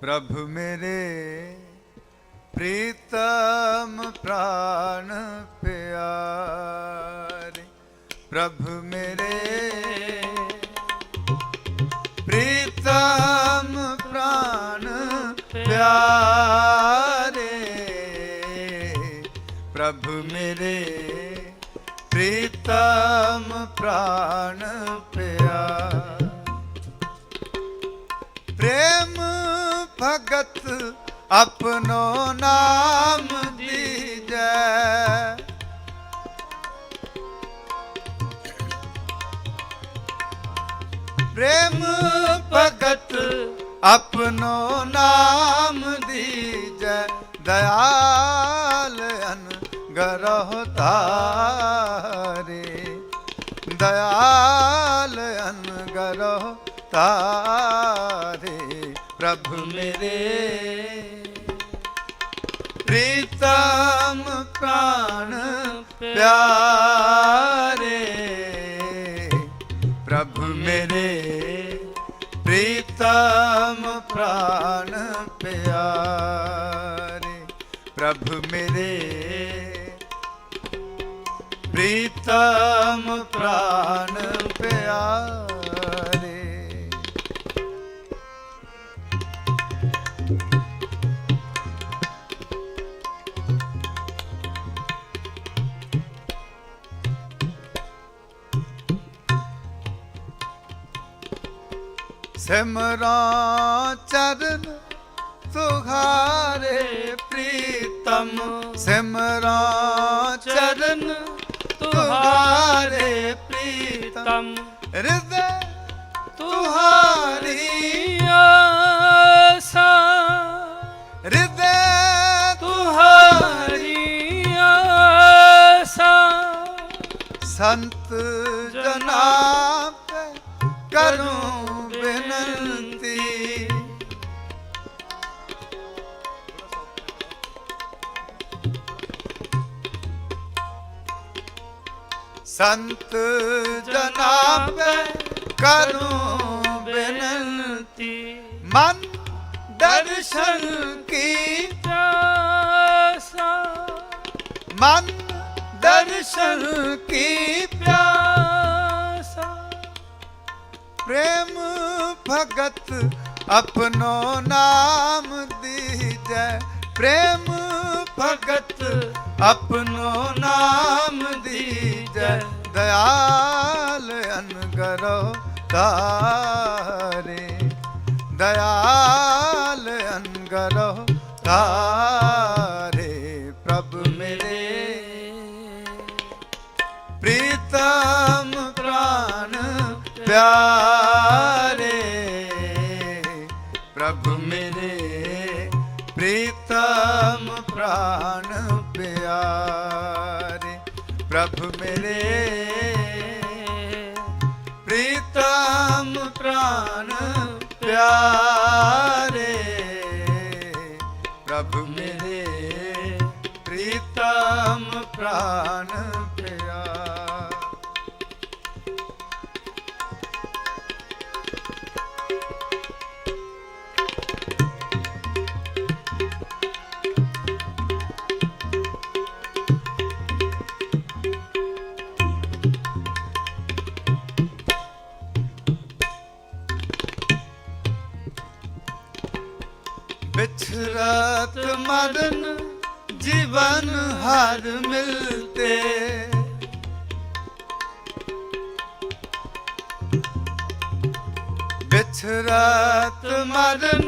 ਪ੍ਰਭ ਮੇਰੇ, ਪ੍ਰੀਤਮ ਪ੍ਰਾਨ ਪਿਆਰੇ। ਪ੍ਰਭ ਮੇਰੇ, ਪ੍ਰੀਤਮ ਪ੍ਰਾਨ ਪਿਆਰੇ। ਪ੍ਰਭ ਮੇਰੇ, ਪ੍ਰੀਤਮ ਪ੍ਰਾਨ ਪਿਆਰੇ। ਜਗਤ ਆਪਣੋ ਨਾਮ ਦੀਜੈ ਪ੍ਰੇਮ ਭਗਤ ਆਪਣੋ ਨਾਮ ਦੀਜੈ ਦਇਆਲ ਅਨ ਗਰਹੁ ਤਾਰੇ। ਦਇਆਲ ਅਨ ਗਰਹੁ ਤਾਰੇ। ਪ੍ਰਭ ਮੇਰੇ। ਪ੍ਰੀਤਮ ਪ੍ਰਾਨ ਪਿਆਰੇ। ਪ੍ਰਭ ਮੇਰੇ। ਪ੍ਰੀਤਮ ਪ੍ਰਾਨ ਪਿਆਰੇ। ਪ੍ਰਭ ਮੇਰੇ। ਪ੍ਰੀਤਮ ਪ੍ਰਾਨ ਪਿਆਰੇ। ਸਿਮਰਾਂ ਚਰਨ ਤੁਹਾਰੇ ਪ੍ਰੀਤਮ। ਸਿਮਰਾਂ ਚਰਨ ਤੁਹਾਰੇ ਪ੍ਰੀਤਮ। ਤਮ ਹਿਰਦੈ ਤੁਹਾਰੀ ਆਸਾ। ਹਿਰਦੈ ਤੁਹਾਰੀ ਆਸਾ। ਸੰਤ ਜਨਾਂ ਕਰੂੰ ਸੰਤ ਜਨਾਬੇ ਕਰੂੰ ਬੇਨਤੀ ਮਨ ਦਰਸ਼ਨ ਕੀ ਪਿਆਸਾ? ਮਨ ਦਰਸ਼ਨ ਕੀ ਪਿਆਸਾ? ਪ੍ਰੇਮ ਭਗਤ ਆਪਣੋ ਨਾਮ ਦੀਜੈ। ਪ੍ਰੇਮ ਭਗਤ ਆਪਣੋ ਨਾਮ ਦੀ ਜੈ ਦਇਆਲ ਅਨਗਰੋ ਤਾਰੇ। ਦਇਆਲ ਅਨਗਰੋ ਤਾਰੇ ਪ੍ਰਭ ਮੇਰੇ। ਪ੍ਰੀਤਮ ਪ੍ਰਾਨ ਪਿਆਰ ਪ੍ਰਾਨ ਪਿਆ ਮਦਨ जीवन हार मिलते बिछरत मरण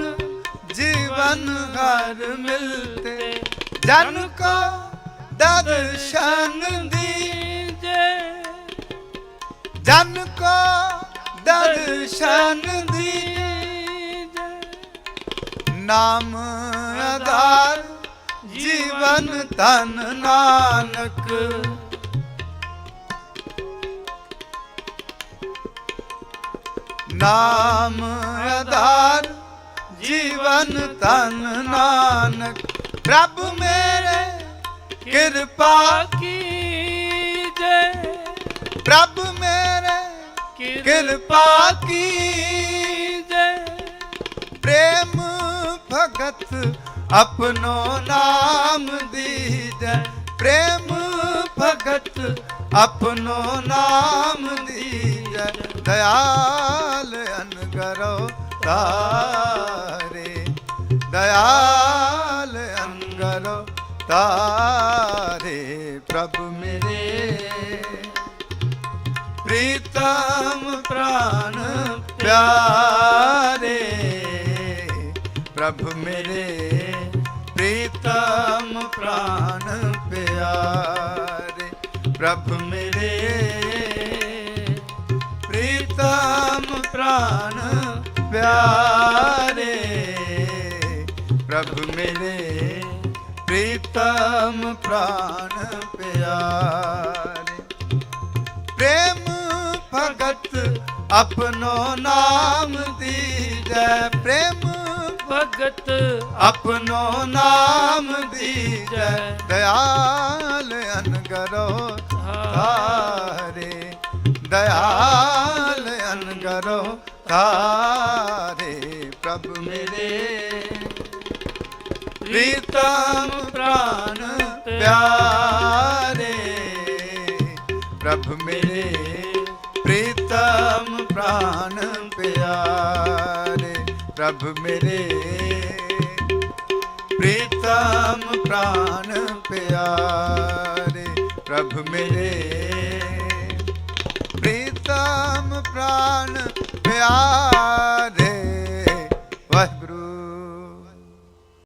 जीवन हार मिलते जन को दर्शन दीजे जन को दर्शन दीजे नाम आधार ਜੀਵਨ ਤਨ ਨਾਨਕ। ਨਾਮ ਆਧਾਰ ਜੀਵਨ ਤਨ ਨਾਨਕ। ਪ੍ਰਭ ਮੇਰੇ, ਕਿਰਪਾ ਕੀ ਜੈ ਪ੍ਰਭ ਮੇਰੇ, ਕਿਰਪਾ ਕੀਜੈ। ਪ੍ਰੇਮ ਭਗਤ ਆਪਣੋ ਨਾਮ ਦੀਜੈ ਪ੍ਰੇਮ ਭਗਤ ਆਪਣੋ ਨਾਮ ਦੀਜੈ ਦਇਆਲ ਅਨਗਰੋ ਤਾਰੇ ਦਇਆਲ ਅਨਗਰੋ ਤਾਰੇ ਪ੍ਰਭ ਮੇਰੇ ਪ੍ਰੀਤਮ ਪ੍ਰਾਨ ਪਿਆਰੇ ਪ੍ਰਭ ਮੇਰੇ, ਪ੍ਰੀਤਮ ਪ੍ਰਾਨ ਪਿਆਰੇ। ਪ੍ਰਭ ਮੇਰੇ, ਪ੍ਰੀਤਮ ਪ੍ਰਾਨ ਪਿਆਰੇ। ਪ੍ਰਭ ਮੇਰੇ, ਪ੍ਰੀਤਮ ਪ੍ਰਾਨ ਪਿਆਰੇ। ਪ੍ਰੇਮ ਭਗਤ ਆਪਣੋ ਨਾਮ ਦੀਜੈ ਪ੍ਰੇਮ ਭਗਤ ਆਪਣੋ ਨਾਮ ਦੀਜੈ ਦਇਆਲ ਅਨਗਰੋ ਤਾਰੇ। ਦਇਆਲ ਅਨਗਰੋ ਤਾਰੇ। ਪ੍ਰਭ ਮੇਰੇ। ਪ੍ਰੀਤਮ ਪ੍ਰਾਨ ਪਿਆਰੇ। ਪ੍ਰਭ ਮੇਰੇ। ਪ੍ਰੀਤਮ ਪ੍ਰਾਨ ਪਿਆਰੇ। ਪ੍ਰਭ ਮੇਰੇ। ਪ੍ਰੀਤਮ ਪ੍ਰਾਨ ਪਿਆਰੇ ਪ੍ਰਭ ਮੇਰੇ। ਪ੍ਰੀਤਮ ਪ੍ਰਾਨ ਪਿਆਰੇ।